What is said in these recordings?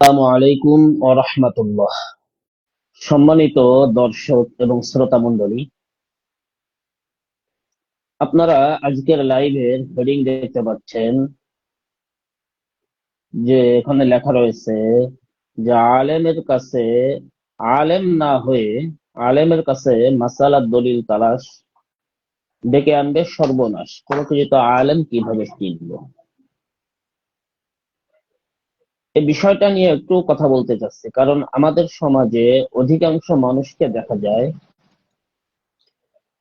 আসসালামু আলাইকুম রহমতুল্লাহ। সম্মানিত দর্শক এবং শ্রোতা মণ্ডলী, আপনারা আজকের লাইভের হেডিং দেখতে পাচ্ছেন যে এখানে লেখা রয়েছে যে আলেমের কাছে আলেম না হয়ে আলেমের কাছে মাসালার দলিল তালাশ ডেকে আনবে সর্বনাশ। কোনো কিছু তো আলেম কীভাবে চিনব এই বিষয়টা নিয়ে একটু কথা বলতে চাচ্ছি। কারণ আমাদের সমাজে অধিকাংশ মানুষকে দেখা যায়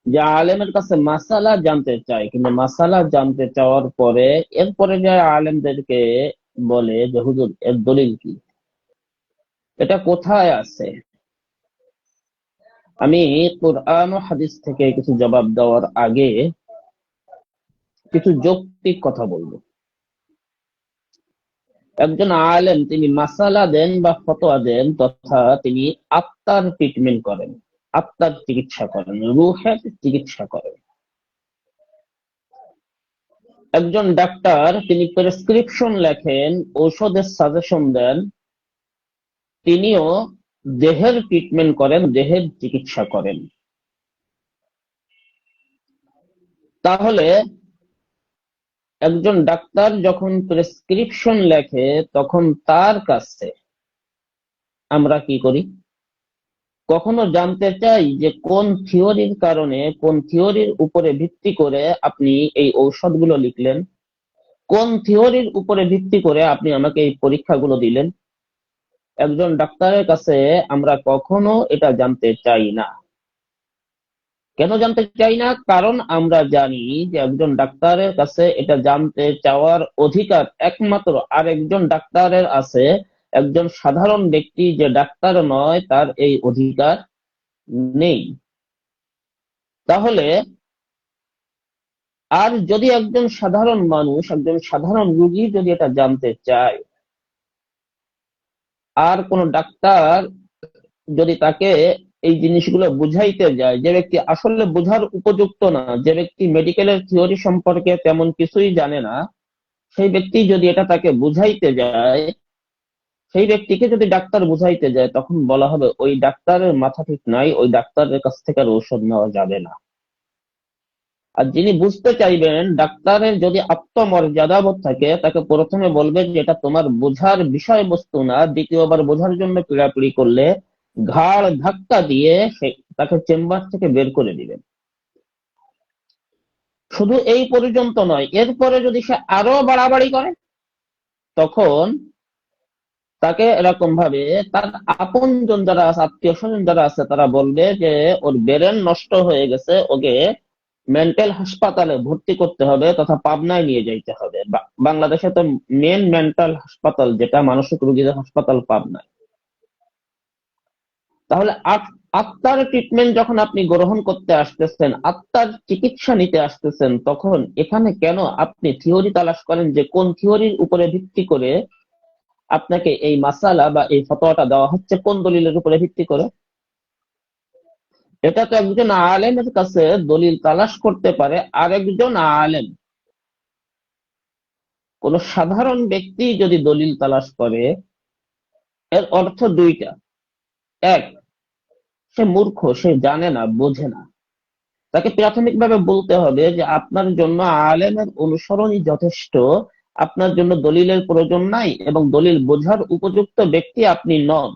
যে আলেমের কাছে মাসালা জানতে চায়, কিন্তু মাসালা জানতে চাওয়ার পরে এরপরে যে আলেমদেরকে বলে যে, হুজুর, এর দলিল কি? এটা কোথায় আছে? আমি কোরআন হাদিস থেকে কিছু জবাব দেওয়ার আগে কিছু যৌক্তিক কথা বলব। একজন আলেম, তিনি মাসালা দেন বা ফতোয়া দেন তথা তিনি আত্মার ট্রিটমেন্ট করেন আত্মার চিকিৎসা করেন, রুহের চিকিৎসা করেন। একজন ডাক্তার, তিনি প্রেসক্রিপশন লেখেন, ঔষধের সাজেশন দেন, তিনিও দেহের ট্রিটমেন্ট করেন, দেহের চিকিৎসা করেন। তাহলে একজন ডাক্তার যখন প্রেসক্রিপশন লেখে, তখন তার কাছে আমরা কি করি? কখনো জানতে চাই যে কোন থিওরির কারণে, কোন থিওরির উপরে ভিত্তি করে আপনি এই ঔষধগুলো লিখলেন? কোন থিওরির উপরে ভিত্তি করে আপনি আমাকে এই পরীক্ষাগুলো দিলেন? একজন ডাক্তারের কাছে আমরা কখনো এটা জানতে চাই না। কেন জানতে চাই না? কারণ আমরা জানি যে একজন ডাক্তারের কাছে এটা জানতে চাওয়ার অধিকার একমাত্র আরেকজন ডাক্তারের আছে। একজন সাধারণ ব্যক্তি যে ডাক্তার নয়, তার এই অধিকার নেই। তাহলে আর যদি একজন সাধারণ মানুষ, একজন সাধারণ রুগী যদি এটা জানতে চায়, আর কোন ডাক্তার যদি তাকে এই জিনিসগুলো বুঝাইতে যায়। যে ব্যক্তি আসলে বোঝার উপযুক্ত না, যে ব্যক্তি মেডিকেলের থিওরি সম্পর্কে তেমন কিছুই জানে না, সেই ব্যক্তি যদি এটা তাকে বুঝাইতে যায়, সেই ব্যক্তিকে যদি ডাক্তার বুঝাইতে যায়, তখন বলা হবে, ওই ডাক্তারের মাথা ঠিক নাই, ওই ডাক্তারের কাছ থেকে আর ঔষধ নেওয়া যাবে না। আর যিনি বুঝতে চাইবেন, ডাক্তারের যদি আত্মমর্যাদাবোধ থাকে, তাকে প্রথমে বলবে যে এটা তোমার বোঝার বিষয়বস্তু না, দ্বিতীয়বার বোঝার জন্য পিড়াপিড়ি করলে ঘাড় ধাক্কা দিয়ে তাকে চেম্বার থেকে বের করে দিবেন শুধু এই পর্যন্ত নয়, এরপরে যদি সে আরও বাড়াবাড়ি করে, তখন তাকে এরকম ভাবে তার আপনজন যারা আছে আত্মীয় স্বজন যারা আছে, তারা বলবে যে, ওর ব্রেন নষ্ট হয়ে গেছে, ওকে মেন্টাল হাসপাতালে ভর্তি করতে হবে তথা পাবনায় নিয়ে যাইতে হবে। বাংলাদেশে তো মেন মেন্টাল হাসপাতাল, যেটা মানসিক রোগীদের হাসপাতাল পাবনায়। তাহলে আত্মার ট্রিটমেন্ট যখন আপনি গ্রহণ করতে আসতেছেন, আত্মার চিকিৎসা নিতে আসতেছেন, তখন এখানে কেন আপনি থিওরি তালাশ করেন যে কোন থিওরির উপরে ভিত্তি করে আপনাকে এই মাসালা বা এই ফতোয়াটা দেওয়া হচ্ছে, কোন দলিলের উপরে ভিত্তি করে? এটা তো একজন আলেমের কাছে দলিল তালাশ করতে পারে, আরেকজন আলেম। কোন সাধারণ ব্যক্তি যদি দলিল তালাশ করে, এর অর্থ দুইটা। এক, সে মূর্খ, সে জানে না, বোঝে না। তাকে প্রাথমিকভাবে বলতে হবে যে আপনার জন্য আলেমের অনুসরণই যথেষ্ট, আপনার জন্য দলিলের প্রয়োজন নাই এবং দলিল বোঝার উপযুক্ত ব্যক্তি আপনি নন।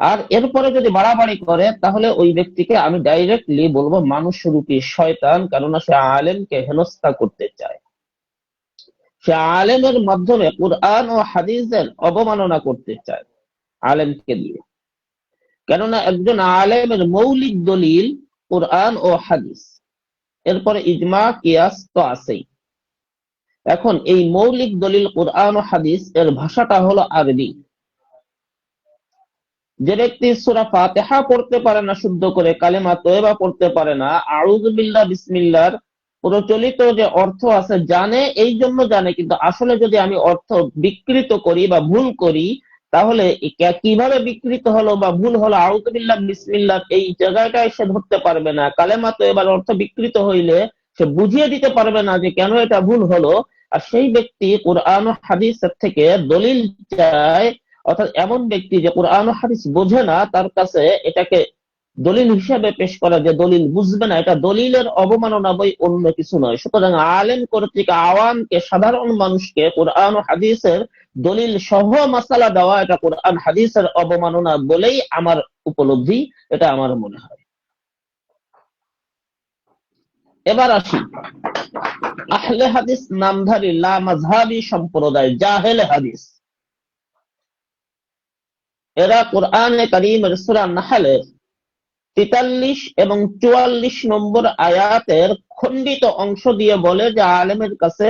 আর এরপরে যদি বাড়াবাড়ি করে, তাহলে ওই ব্যক্তিকে আমি ডাইরেক্টলি বলব মানুষ রূপী শয়তান, কেননা সে আলেমকে হেনস্থা করতে চায়। সে আলেমের মাধ্যমে কোরআন ও হাদিসের অবমাননা করতে চায়, আলেমকে দিয়ে। কেননা একজন আলেমের মৌলিক দলিল কোরআন ও হাদিস। এরপরে ইজমা, কিয়াস তো আছেই। এখন এই মৌলিক দলিল কোরআন ও হাদিস এর ভাষাটা হলো আরবি। যে ব্যক্তি সুরা ফাতেহা পড়তে পারে না, শুদ্ধ করে কালেমা তোয়েবা পড়তে পারে না আউজবিল্লা বিসমিল্লার প্রচলিত যে অর্থ আছে জানে, এই জন্য জানে। কিন্তু আসলে যদি আমি অর্থ বিকৃত করি বা ভুল করি, তাহলে কীভাবে বিকৃত হলো বা ভুল হলো? আউতবিল্লাহ বিসমিল্লাহ, এই জায়গাটায় সে ধরতে পারবে না। কালেমা তো এবার অর্থ বিকৃত হইলে সে বুঝিয়ে দিতে পারবে না যে কেন এটা ভুল হলো। আর সেই ব্যক্তি কোরআন ও হাদিসের থেকে দলিল চায়, অর্থাৎ এমন ব্যক্তি যে কোরআন হাদিস বোঝে না, তার কাছে এটাকে দলিল হিসাবে পেশ করা যে দলিল বুঝবে না, এটা দলিলের অবমাননা বই অন্য কিছু নয়। সুতরাং আলেম কর্তৃক আওয়ামকে, সাধারণ মানুষকে কোরআন হাদিসের দলিল সহ মাসালা দেওয়া, এটা কোরআন হাদিসের অবমাননা বলেই আমার উপলব্ধি, এটা আমার মনে হয়। এবার আসি। আহলে হাদিস নামধারী লা সম্প্রদায়, জাহেলে হাদিস। এরা কোরআনে কারীমের সূরা নাহলের তেতাল্লিশ এবং চুয়াল্লিশ নম্বর আয়াতের খণ্ডিত অংশ দিয়ে বলে যে আলেমের কাছে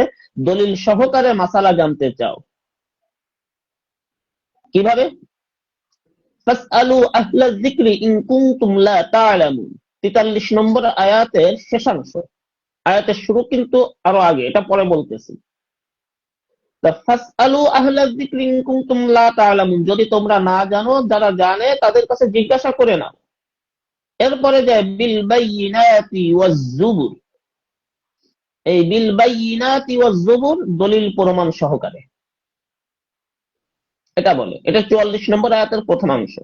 দলিল সহকারে মাসালা জানতে চাও। কীভাবে? তেতাল্লিশ নম্বর আয়াতের শেষাংশ আয়াতের শুরু কিন্তু আরও আগে, এটা পরে বলতেছি। যদি তোমরা না জানো, যারা জানে, তাদের কাছে জিজ্ঞাসা করে নাও। এরপরে যায় বিল বাইনাতি ওয়াজ-জুবুর। এই বিল বাইনাতি ওয়াজ-জুবুর দলিল প্রমাণ সহকারে। এটা বলে, এটা 44 নম্বর আয়াতের প্রথমাংশ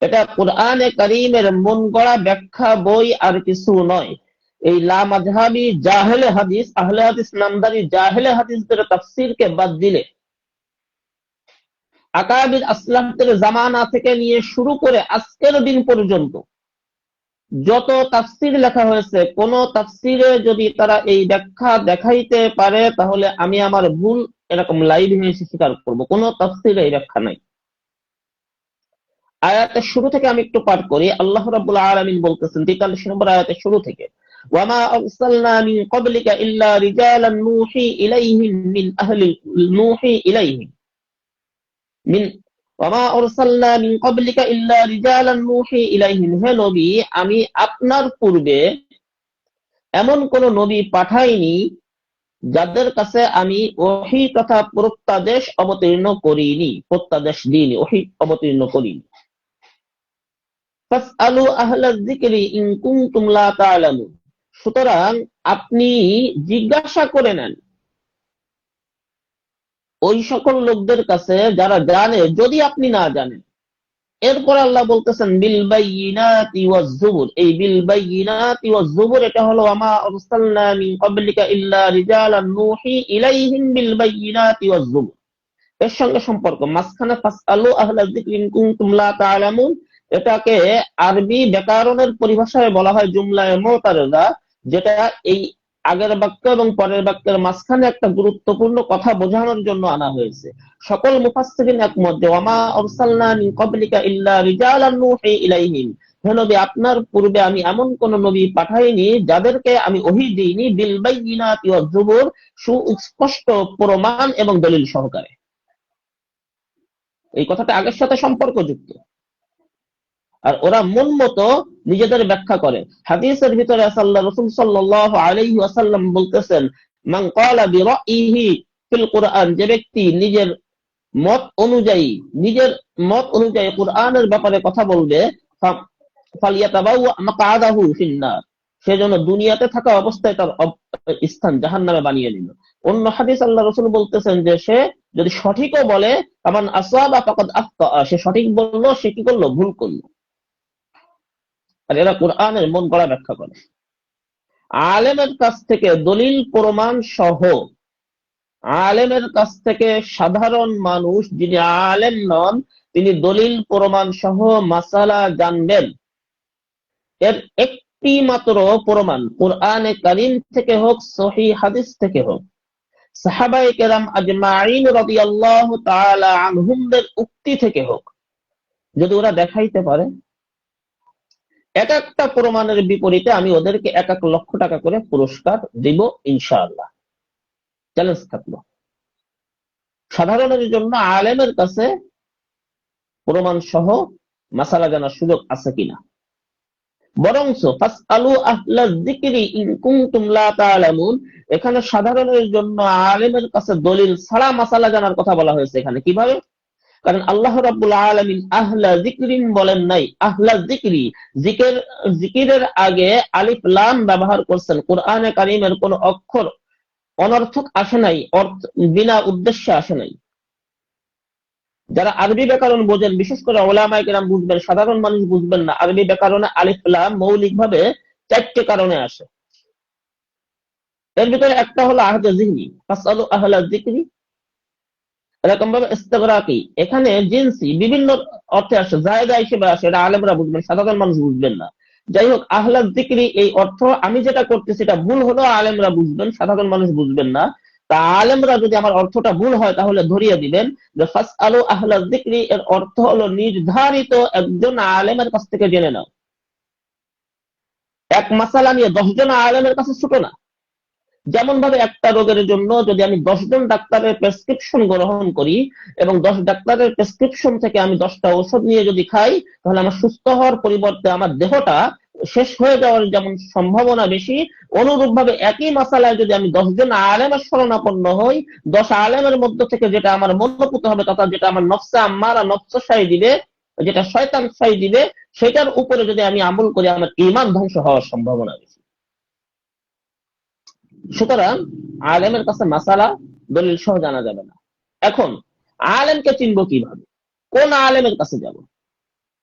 এটা কোরআনে কারীমের মন গড়া ব্যাখ্যা, বই আর কিছু নয়। এই লা মাযহাবি জাহেলে হাদিস, আহলে হাদিস নামদারি জাহেলে হাদিসদের তাফসীরকে বাদ দিলে আকাবির আসলামদের জামানা থেকে নিয়ে শুরু করে আজকের দিন পর্যন্ত যত তাফসির লেখা হয়েছে, কোন তাফসিরে যদি তারা এই ব্যাখ্যা দেখাইতে পারে, তাহলে আমি আমার ভুল এরকম লাইভ এসে স্বীকার করব। কোন তাফসিরে এই ব্যাখ্যা নাই। আয়াতের শুরু থেকে আমি একটু পাঠ করি। আল্লাহ রাব্বুল আলামিন বলতেছেন 43 নম্বর আয়াতের শুরু থেকে, ওয়ামা আরসালনা মিন ক্বাবলিকা ইল্লা রিজালান নূহি ইলাইহিম মিন আহলি নূহি ইলাইহিম মিন আমি আপনার পূর্বে এমন কোন নবী পাঠাইনি যাদের কাছে আমি ওহি তথা প্রত্যাদেশ অবতীর্ণ করিনি, প্রত্যাদেশ দিইনি, ওহি অবতীর্ণ করিনি। সুতরাং আপনি জিজ্ঞাসা করে নেন ওই সকল লোকদের কাছে যারা জানে, যদি আপনি না জানেন, এরপর আল্লাহ বলতেছেন এর সঙ্গে সম্পর্ক এটাকে আরবি ব্যাকরণের পরিভাষায় বলা হয়, জুমলায়ে মুতারাদা যেটা এই আগের বাক্য এবং পরের বাক্যের মাঝখানে একটা গুরুত্বপূর্ণ কথা বোঝানোর জন্য আনা হয়েছে। সকল মুফাসসিরিন একমত যে, ওয়ামা আরসালনা মিন ক্বাবলিকা ইল্লা রিজালান নূহি ইলাইহিম। হে নবী, আপনার পূর্বে আমি এমন কোন নবী পাঠাইনি যাদেরকে আমি ওহী দিইনি, বিল বাইয়িনাতি সুস্পষ্ট প্রমাণ এবং দলিল সহকারে। এই কথাটা আগের সাথে সম্পর্কযুক্ত। আর ওরা মন মতো নিজেদের ব্যাখ্যা করে। হাদিসের ভিতরে আল্লাহ রসুল সাল্লাহ আলাইহি ওয়াসাল্লাম বলতেছেন যে ব্যক্তি নিজের মত অনুযায়ী, নিজের মত অনুযায়ী কোরআনের ব্যাপারে কথা বলবে মাকআদাহু সেজন্য দুনিয়াতে থাকা অবস্থায় তার স্থান জাহান্নামে বানিয়ে নিল। অন্য হাদিস আল্লাহ রসুল বলতেছেন যে সে যদি সঠিকও বলে আসাবা ফাকাদ আফতা সে সঠিক বলল, সে কি করল? ভুল করল। আর এরা কোরআনের মন গড়া ব্যাখ্যা করে। আলেমের কাছ থেকে দলিল, প্রমাণ সহ আলেমের কাছ থেকে সাধারণ মানুষ যিনি আলেম নন, তিনি দলিল, প্রমাণ সহ মাসালা জানবেন। এর একটি মাত্র প্রমাণ, কোরআনে কারিম থেকে হোক সহি হাদিস থেকে হোক। সাহাবাই কেরাম আজমাইন রাদিয়াল্লাহু তাআলা আনহুমদের উক্তি থেকে হোক। যদি ওরা দেখাইতে পারে এক একটা প্রমাণের বিপরীতে আমি ওদেরকে এক এক লক্ষ টাকা করে পুরস্কার দিব, ইনশাআল্লাহ। চ্যালেঞ্জ থাকল। সাধারণের জন্য আলেমের কাছে প্রমাণ সহ মাসালা জানার সুযোগ আছে কিনা? বরংস এখানে সাধারণের জন্য আলেমের কাছে দলিল ছাড়া মাসালা জানার কথা বলা হয়েছে এখানে। কীভাবে? কারণ আল্লাহ রাব্বুল আলামিন আহলা যিকরিন বলেন নাই। আহলা যিকরি জিকির জিকিরের আগে আলিফ লাম ব্যবহার করছেন। কোরআনে কারীমের কোন অক্ষর অনর্থক আসে নাই, অর্থ বিনা উদ্দেশ্যে আসে নাই। যারা আরবি ব্যাকরণ বোঝেন, বিশেষ করে ওলামাই কেরাম বুঝবেন, সাধারণ মানুষ বুঝবেন না, আরবি ব্যাকরণে আলিফলাম মৌলিক ভাবে চারটে কারণে আসে। এর ভিতরে একটা হলো আহদ জিহনি আহলা জিকরি এরকম ভাবে ইস্তেগরাকি। এখানে জিন্সি বিভিন্ন অর্থে আসে, জায়গা হিসেবে আসে, এটা আলেমরা বুঝবেন, সাধারণ মানুষ বুঝবেন না। যাই হোক আহলা জিকরি এই অর্থ, আমি যেটা করতেছি এটা ভুল হলো আলেমরা বুঝবেন, সাধারণ মানুষ বুঝবেন না। তা আলেমরা যদি আমার অর্থটা ভুল হয়, তাহলে ধরিয়ে দিবেন যে ফাস আলু আহলা জিকরি এর অর্থ হলো নির্ধারিত একজন আলেমের কাছ থেকে জেনে নাও। এক মাসালা নিয়ে দশজন আলেমের কাছে ছুটো না। যেমন ভাবে একটা রোগের জন্য যদি আমি দশজন ডাক্তারের প্রেসক্রিপশন গ্রহণ করি এবং দশ ডাক্তারের প্রেসক্রিপশন থেকে আমি দশটা ওষুধ নিয়ে যদি খাই, তাহলে আমার সুস্থ হওয়ার পরিবর্তে আমার দেহটা শেষ হয়ে যাওয়ার যেমন সম্ভাবনা বেশি অনুরূপ ভাবে একই মাসালায় যদি আমি দশজন আলেমের শরণাপন্ন হই, দশ আলেমের মধ্য থেকে যেটা আমার মনোপুত হবে তথা যেটা আমার নফসা আম্মারা নফসাই দিবে, যেটা শয়তান সাই দিবে, সেটার উপরে যদি আমি আমল করি, আমার ইমান ধ্বংস হওয়ার সম্ভাবনা সুতরাং আলেমের কাছে মাসালা, দলিল সহ জানা যাবে না। এখন, আলেমকে চিনবো কীভাবে? কোন আলেমের কাছে যাব?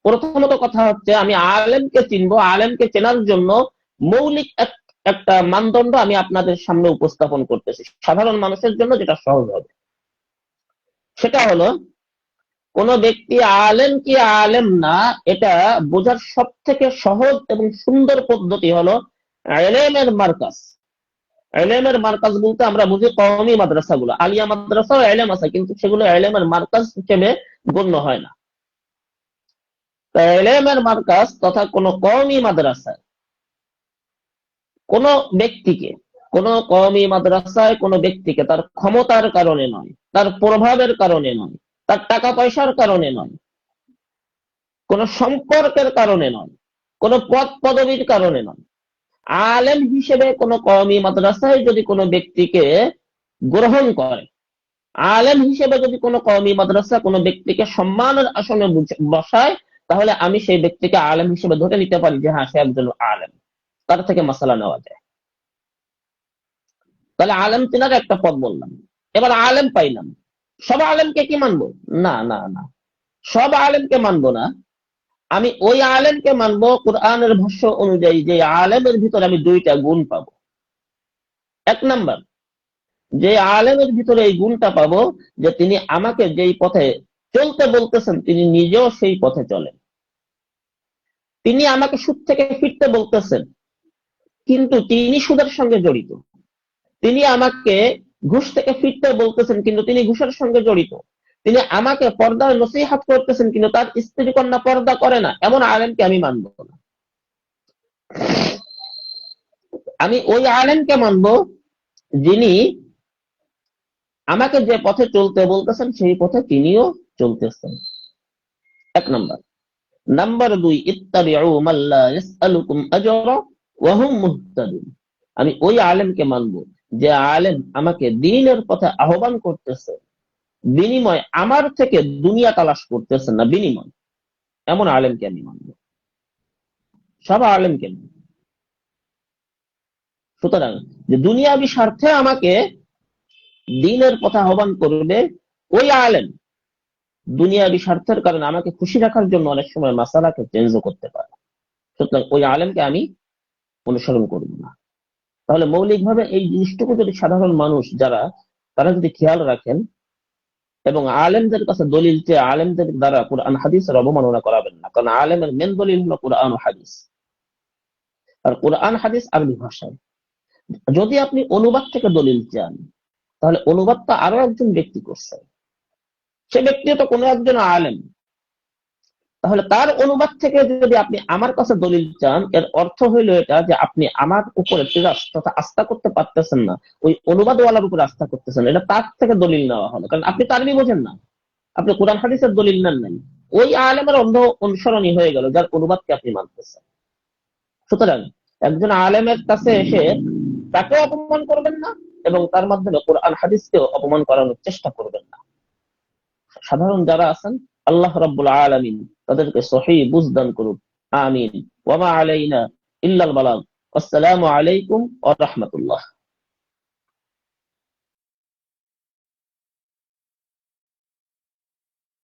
প্রথমত কথা হচ্ছে, আমি আলেমকে চিনবো, আলেমকে চেনার জন্য মৌলিক একটা মানদণ্ড আমি আপনাদের সামনে উপস্থাপন করতেছি, সাধারণ মানুষের জন্য যেটা সহজ হবে। সেটা হলো, কোন ব্যক্তি আলেম কি আলেম না, এটা বোঝার সব থেকে সহজ এবং সুন্দর পদ্ধতি হলো আলেমের মার্কাস এলেমের মার্কাজ বলতে আমরা বুঝি কওমি মাদ্রাসাগুলো। আলিয়া মাদ্রাসাও এলেম আছে, কিন্তু সেগুলো এলেমের মার্কাজ হিসেবে গণ্য হয় না। এলেমের মার্কাজ তথা কোন কওমি মাদ্রাসায়, কোন ব্যক্তিকে, কোন কওমি মাদ্রাসায় কোন ব্যক্তিকে তার ক্ষমতার কারণে নয়, তার প্রভাবের কারণে নয়, তার টাকা পয়সার কারণে নয়, কোন সম্পর্কের কারণে নয়, কোন পদ পদবীর কারণে নয়। আলেম হিসেবে কোন কওমি মাদ্রাসায় যদি কোনো ব্যক্তিকে গ্রহণ করে, আলেম হিসেবে যদি কোনো কওমি মাদ্রাসা কোনো ব্যক্তিকে সম্মানের আসনে বসায়, তাহলে আমি সেই ব্যক্তিকে আলেম হিসেবে ধরে নিতে পারি যে হ্যাঁ সে একজন আলেম। তার থেকে মশালা নেওয়া যায়। তাহলে আলেম চেনার একটা পদ বললাম। এবার আলেম পাইলাম। সব আলেমকে কি মানবো? না না না। সব আলেমকে মানবো না। আমি ওই আলেমকে মানবো কোরআনের ভাষ্য অনুযায়ী যে আলেমের ভিতরে আমি দুইটা গুণ পাবো। এক নাম্বার, যে আলেমের ভিতরে এই গুণটা পাবো যে তিনি আমাকে যেই পথে চলতে বলতেছেন, তিনি নিজেও সেই পথে চলেন। তিনি আমাকে সুদ থেকে ফিরতে বলতেছেন, কিন্তু তিনি সুদের সঙ্গে জড়িত। তিনি আমাকে ঘুষ থেকে ফিরতে বলতেছেন, কিন্তু তিনি ঘুষের সঙ্গে জড়িত। তিনি আমাকে পর্দার নসিহাত করতেছেন, কিন্তু তার স্ত্রী কন্যা পর্দা করে না। এমন আলেমকে আমি মানব না। আমি ওই আলেমকে মানব যিনি আমাকে যে পথে চলতে বলতেছেন, সেই পথে তিনিও চলতেছেন। এক নম্বর। নাম্বার দুই আমি ওই আলেমকে মানব যে আলেম আমাকে দিনের পথে আহ্বান করতেছে। বিনিময় আমার থেকে দুনিয়া তালাশ করতেছেন না বিনিময়। এমন আলেমকে আমি মানব। সব আলেমকে সুতরাং যে দুনিয়াবি স্বার্থে আমাকে দিনের পথে আহ্বান করবে ওই আলেম দুনিয়াবি স্বার্থের কারণে আমাকে খুশি রাখার জন্য অনেক সময় মাসালাকে চেঞ্জও করতে পারে। সুতরাং ওই আলেমকে আমি অনুসরণ করব না। তাহলে মৌলিকভাবে এই জিনিসটুকু যদি সাধারণ মানুষ যারা, তারা যদি খেয়াল রাখেন এবং আলেমদের কাছে দলিল চেয়ে আলেমদের দ্বারা কোরআন, হাদিসের অবমাননা করাবেন না। কারণ আলেমের মেন দলিল হলো কোরআন হাদিস। আর কোরআন, হাদিস আরবি ভাষায়। যদি আপনি অনুবাদ থেকে দলিল চান, তাহলে অনুবাদটা আরও একজন ব্যক্তি করছে। সে ব্যক্তি তো কোনো একজন আলেম। তাহলে তার অনুবাদ থেকে যদি আপনি আমার কাছে দলিল চান, এর অর্থ হইল এটা যে আপনি আমার উপরে আস্থা করতে পারতেছেন না, ওই অনুবাদওয়ালার উপরে আস্থা করতেছেন এটা তার থেকে দলিল নেওয়া হলো। কারণ আপনি তারই বোঝেন না। আপনি কোরআন হাদিসের দলিল নেন নাই। ওই আলেমের অন্ধ অনুসরণী হয়ে গেল, যার অনুবাদকে আপনি মানতেছেন। সুতরাং একজন আলেমের কাছে এসে তাকেও অপমান করবেন না এবং তার মাধ্যমে কোরআন হাদিসকেও অপমান করানোর চেষ্টা করবেন না। সাধারণ যারা আছেন আল্লাহ রাব্বুল আলামিন তাদেরকে সহি বুঝদান করুক আমিন ওয়ামা আলাইনা ইল্লাল বালাগ আসসালামু আলাইকুম ওয়া রাহমাতুল্লাহ